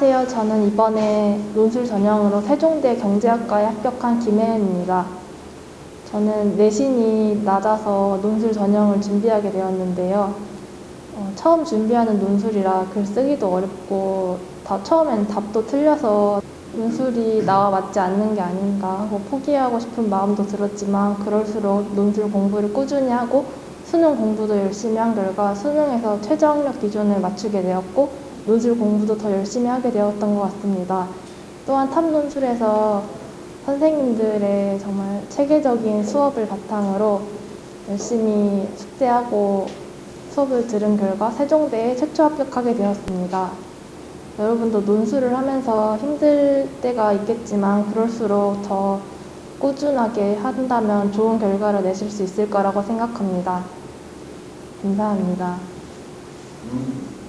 저는 이번에 논술 전형으로 세종대 경제학과에 합격한 김혜은입니다. 저는 내신이 낮아서 논술 전형을 준비하게 되었는데요. 어, 처음 준비하는 논술이라 글 쓰기도 어렵고 다 처음엔 답도 틀려서 논술이 나와 맞지 않는 게 아닌가 하고 포기하고 싶은 마음도 들었지만 그럴수록 논술 공부를 꾸준히 하고 수능 공부도 열심히 한 결과 수능에서 최저학력 기준을 맞추게 되었고 논술 공부도 더 열심히 하게 되었던 것 같습니다. 또한 탑 논술에서 선생님들의 정말 체계적인 수업을 바탕으로 열심히 숙제하고 수업을 들은 결과 세종대에 최초 합격하게 되었습니다. 여러분도 논술을 하면서 힘들 때가 있겠지만 그럴수록 더 꾸준하게 한다면 좋은 결과를 내실 수 있을 거라고 생각합니다. 감사합니다. 음,